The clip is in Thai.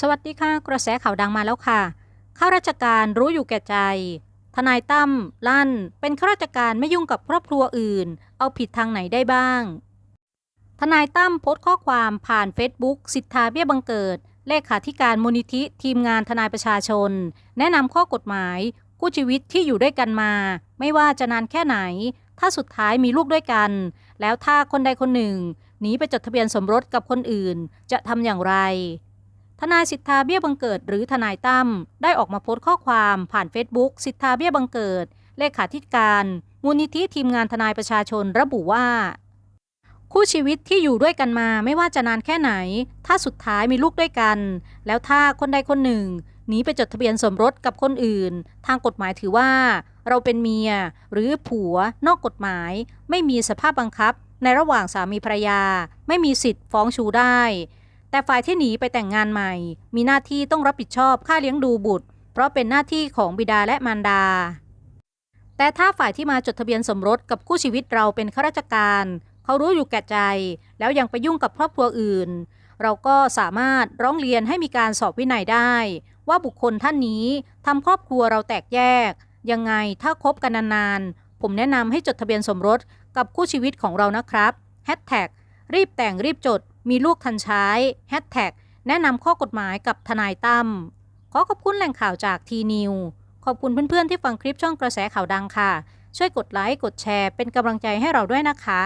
สวัสดีค่ะ กระแสข่าวดังมาแล้วค่ะ ข้าราชการรู้อยู่แก่ใจ ทนายตั้มลั่น เป็นข้าราชการไม่ยุ่งกับครอบครัวอื่น เอาผิดทางไหนได้บ้าง ทนายตั้มโพสต์ข้อความผ่านเฟซบุ๊กสิทธาเบี้ยบังเกิด เลขาธิการมูลนิธิทีมงานทนายประชาชน แนะนำข้อกฎหมายคู่ชีวิตที่อยู่ด้วยกันมา ไม่ว่าจะนานแค่ไหน ถ้าสุดท้ายมีลูกด้วยกัน แล้วถ้าคนใดคนหนึ่งหนีไปจดทะเบียนสมรสกับคนอื่น จะทำอย่างไร ทนายสิทธาเบี้ยบังเกิดหรือทนายตั้มได้ออกมาโพสต์ข้อความผ่านเฟซบุ๊กสิทธาเบี้ยบังเกิด เลขาธิการมูลนิธิทีมงานทนายประชาชนระบุว่า คู่ชีวิตที่อยู่ด้วยกันมาไม่ว่าจะนานแค่ไหน ถ้าสุดท้ายมีลูกด้วยกัน แล้วถ้าคนใดคนหนึ่งหนีไปจดทะเบียนสมรสกับคนอื่น ทางกฎหมายถือว่า เราเป็นเมียหรือผัวนอกกฎหมาย ไม่มีสภาพบังคับ ในระหว่างสามีภรรยา ไม่มีสิทธิ์ฟ้องชูได้ แต่ฝ่ายที่หนีไปแต่งงานใหม่ มีหน้าที่ต้องรับผิดชอบค่าเลี้ยงดูบุตร เพราะเป็นหน้าที่ของบิดาและมารดา แต่ถ้าฝ่ายที่มาจดทะเบียนสมรสกับคู่ชีวิตเราเป็นข้าราชการ เขารู้อยู่แก่ใจ แล้วยังไปยุ่งกับครอบครัวอื่น เราก็สามารถร้องเรียนให้มีการสอบวินัยได้ ว่าบุคคลท่านนี้ทำครอบครัวเราแตกแยก ยังไงถ้าคบกันนานๆผมแนะนำให้จดทะเบียนสมรสกับคู่ชีวิตของเรานะครับแฮชแท็กรีบแต่งรีบจด มีลูกทันใช้แฮชแท็กแนะนำข้อกฎหมายกับทนายตั้มขอขอบคุณแหล่งข่าวจากทีนิวขอบคุณเพื่อนๆที่ฟังคลิปช่องกระแสข่าวดังค่ะ ช่วยกดไลค์กดแชร์เป็นกำลังใจให้เราด้วยนะคะ